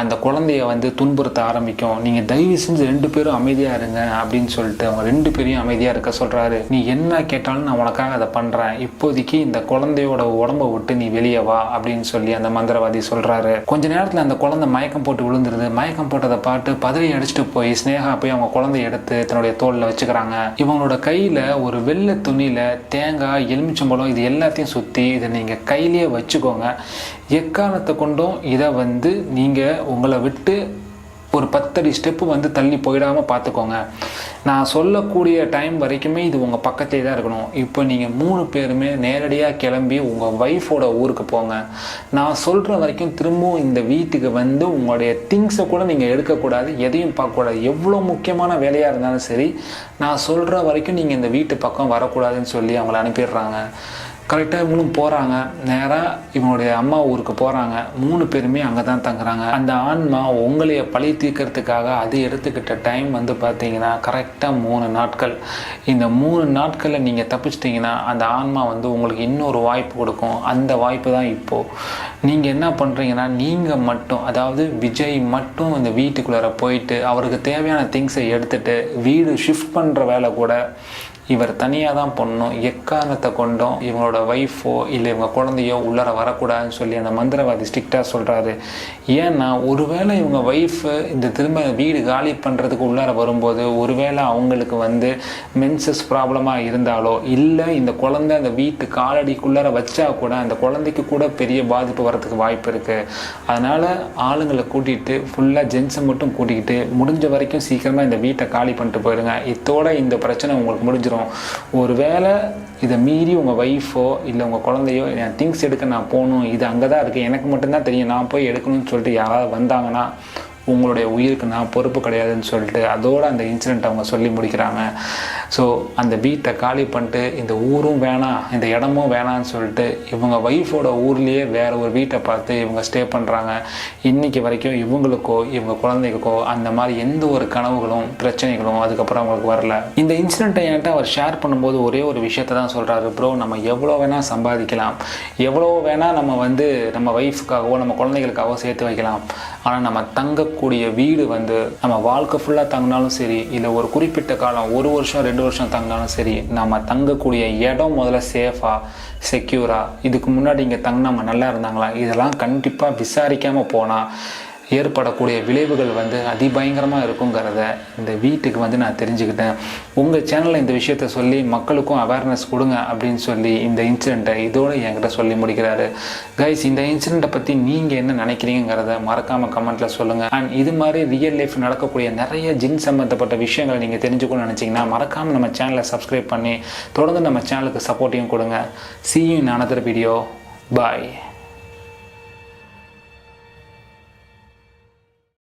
அந்த குழந்தைய வந்து துன்புறுத்த ஆரம்பிக்கும். நீங்கள் தயவு செஞ்சு ரெண்டு பேரும் அமைதியாக இருங்க அப்படின்னு சொல்லிட்டு அவங்க ரெண்டு பேரையும் அமைதியாக இருக்க சொல்கிறாரு நீ என்ன கேட்டாலும் நான் உனக்காக அதை பண்ணுறேன் இப்போதைக்கு இந்த குழந்தையோட உடம்பை விட்டு நீ வெளியே வா அப்படின்னு சொல்லி அந்த மந்திரவாதி சொல்கிறாரு கொஞ்ச நேரத்தில் அந்த குழந்தை மயக்கம் போட்டு விழுந்துருது. மயக்கம் போட்டதை பார்த்து பதவி அடிச்சுட்டு போய் ஸ்னேகா போய் அவங்க குழந்தைய எடுத்து தன்னுடைய தோளில் வச்சுக்கிறாங்க. இவங்களோட கையில் ஒரு வெள்ளை துணியில் தேங்காய் எலுமிச்சம்பழம் இது எல்லாத்தையும் சுற்றி இதை நீங்கள் கையிலேயே வச்சுக்கோங்க. எக்காரணத்தை கொண்டும் இதை வந்து நீங்கள் உங்களை விட்டு ஒரு பத்தடி ஸ்டெப்பு வந்து தள்ளி போயிடாமல் பார்த்துக்கோங்க. நான் சொல்லக்கூடிய டைம் வரைக்குமே இது உங்கள் பக்கத்தே தான் இருக்கணும். இப்போ நீங்கள் மூணு பேருமே நேரடியாக கிளம்பி உங்கள் ஒய்ஃபோட ஊருக்கு போங்க. நான் சொல்கிற வரைக்கும் திரும்பவும் இந்த வீட்டுக்கு வந்து உங்களுடைய திங்ஸை கூட நீங்கள் எடுக்கக்கூடாது எதையும் பார்க்கக்கூடாது. எவ்வளோ முக்கியமான வேலையாக இருந்தாலும் சரி நான் சொல்கிற வரைக்கும் நீங்கள் இந்த வீட்டு பக்கம் வரக்கூடாதுன்னு சொல்லி அவங்கள அனுப்பிடுறாங்க. கரெக்டாக இவங்களும் போகிறாங்க நேராக இவங்களுடைய அம்மா ஊருக்கு போகிறாங்க மூணு பேருமே அங்கே தான் தங்குறாங்க. அந்த ஆன்மா உங்களைய பழி தீர்க்கறதுக்காக அது எடுத்துக்கிட்ட டைம் வந்து பார்த்தீங்கன்னா கரெக்டாக மூணு நாட்கள். இந்த மூணு நாட்களில் நீங்கள் தப்பிச்சிட்டிங்கன்னா அந்த ஆன்மா வந்து உங்களுக்கு இன்னொரு வாய்ப்பு கொடுக்கும். அந்த வாய்ப்பு தான் இப்போது நீங்கள் என்ன பண்ணுறீங்கன்னா நீங்கள் மட்டும் அதாவது விஜய் மட்டும் இந்த வீட்டுக்குள்ளார போயிட்டு அவருக்கு தேவையான திங்ஸை எடுத்துகிட்டு வீடு ஷிஃப்ட் பண்ணுற வேலை கூட இவர் தனியாக தான் பண்ணணும் எக்காரணத்தை கொண்டும் இவங்களோட ஒய்ஃபோ இல்லை இவங்க குழந்தையோ உள்ளார வரக்கூடாதுன்னு சொல்லி அந்த மந்திரவாதி ஸ்ட்ரிக்டாக சொல்கிறாரு ஏன்னா ஒருவேளை இவங்க ஒய்ஃபு இந்த திரும்ப வீடு காலி பண்ணுறதுக்கு உள்ளார வரும்போது ஒருவேளை அவங்களுக்கு வந்து மென்சஸ் ப்ராப்ளமாக இருந்தாலோ இல்லை இந்த குழந்தை அந்த வீட்டு காலடிக்குள்ளார வச்சா கூட அந்த குழந்தைக்கு கூட பெரிய பாதிப்பு வரதுக்கு வாய்ப்பு இருக்குது அதனால் ஆளுங்களை கூட்டிகிட்டு ஃபுல்லாக ஜென்ஸை மட்டும் கூட்டிக்கிட்டு முடிஞ்ச வரைக்கும் சீக்கிரமாக இந்த வீட்டை காலி பண்ணிட்டு போயிடுங்க இத்தோட இந்த பிரச்சனை உங்களுக்கு முடிஞ்சிடும் ஒரு வேளை இதை மீறி உங்கள் ஒய்ஃபோ இல்லை உங்கள் குழந்தையோ என் திங்ஸ் எடுக்க நான் போகணும் இது அங்கே தான் இருக்குது எனக்கு மட்டும்தான் தெரியும். நான் போய் எடுக்கணும்னு சொல்லிட்டு யாராவது வந்தாங்கன்னா உங்களுடைய உயிருக்கு நான் பொறுப்பு கிடையாதுன்னு சொல்லிட்டு அதோடு அந்த இன்சிடெண்ட் அவங்க சொல்லி முடிக்கிறாங்க. ஸோ அந்த வீட்டை காலி பண்ணிட்டு இந்த ஊரும் வேணாம் இந்த இடமும் வேணான்னு சொல்லிட்டு இவங்க ஒய்ஃபோட ஊர்லேயே வேறு ஒரு வீட்டை பார்த்து இவங்க ஸ்டே பண்ணுறாங்க இன்றைக்கி வரைக்கும் இவங்களுக்கோ இவங்க குழந்தைகளுக்கோ அந்த மாதிரி எந்த ஒரு கனவுகளும் பிரச்சனைகளும் அதுக்கப்புறம் அவங்களுக்கு வரல. இந்த இன்சிடெண்ட்டை என்கிட்ட அவர் ஷேர் பண்ணும்போது ஒரே ஒரு விஷயத்தை தான் சொல்கிறாரு ப்ரோ நம்ம எவ்வளோ வேணால் சம்பாதிக்கலாம். எவ்வளோ வேணால் நம்ம வந்து நம்ம ஒய்ஃபுக்காகவோ நம்ம குழந்தைகளுக்காகவோ சேர்த்து வைக்கலாம். ஆனால் நம்ம தங்க கூடிய வீடு வந்து நம்ம வாழ்க்கை ஃபுல்லாக தங்கினாலும் சரி இல்லை ஒரு குறிப்பிட்ட காலம் ஒரு வருஷம் ரெண்டு வருஷம் தங்கினாலும் சரி நம்ம தங்கக்கூடிய இடம் முதல்ல சேஃபாக செக்யூராக இதுக்கு முன்னாடி இங்கே தங்கினவங்க நல்லா இருந்தாங்களா? இதெல்லாம் கண்டிப்பாக விசாரிக்காமல் போனால் ஏற்படக்கூடிய விளைவுகள் வந்து அதிபயங்கரமாக இருக்குங்கிறத இந்த வீட்டுக்கு வந்து நான் தெரிஞ்சுக்கிட்டேன். உங்கள் சேனலில் இந்த விஷயத்த சொல்லி மக்களுக்கும் அவேர்னஸ் கொடுங்க அப்படின்னு சொல்லி இந்த இன்சிடெண்ட்டை இதோட என்கிட்ட சொல்லி முடிக்கிறாரு. கைஸ் இந்த இன்சிடெண்ட்டை பற்றி நீங்கள் என்ன நினைக்கிறீங்கிறத மறக்காமல் கமெண்ட்டில் சொல்லுங்கள் அண்ட் இது மாதிரி ரியல் லைஃப் நடக்கக்கூடிய நிறைய ஜின் சம்மந்தப்பட்ட விஷயங்களை நீங்கள் தெரிஞ்சுக்கணும்னு நினச்சிங்கன்னா மறக்காமல் நம்ம சேனலை சப்ஸ்கிரைப் பண்ணி தொடர்ந்து நம்ம சேனலுக்கு சப்போர்ட்டையும் கொடுங்க. See you video bye